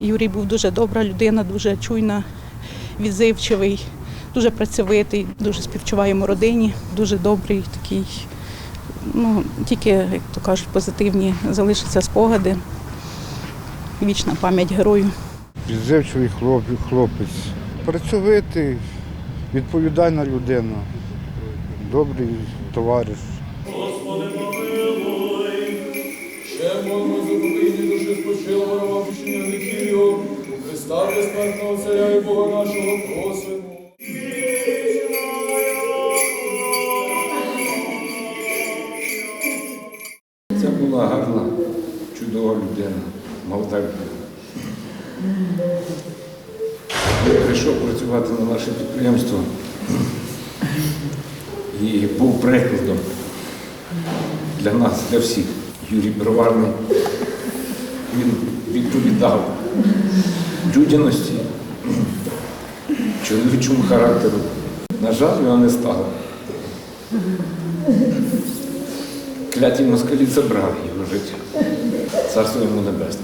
Юрій був дуже добра людина, дуже чуйна, відзивчивий, дуже працьовитий, дуже співчуваємо родині, дуже добрий такий. Ну, тільки, як то кажуть, позитивні залишаться спогади. Вічна пам'ять герою. Відзивчивий хлоп, хлопець. Працьовитий, відповідальна людина, добрий товариш. Христа безсмертного Царя і Бога нашого просимо. Це була гарна, чудова людина, молода. Я прийшов працювати на наше підприємство і був прикладом для нас, для всіх. Юрій Броварний. Він відповідав людяності, чоловічому характеру. На жаль, його не стало. Кляті москалі забрали його життя. Царство йому небесне.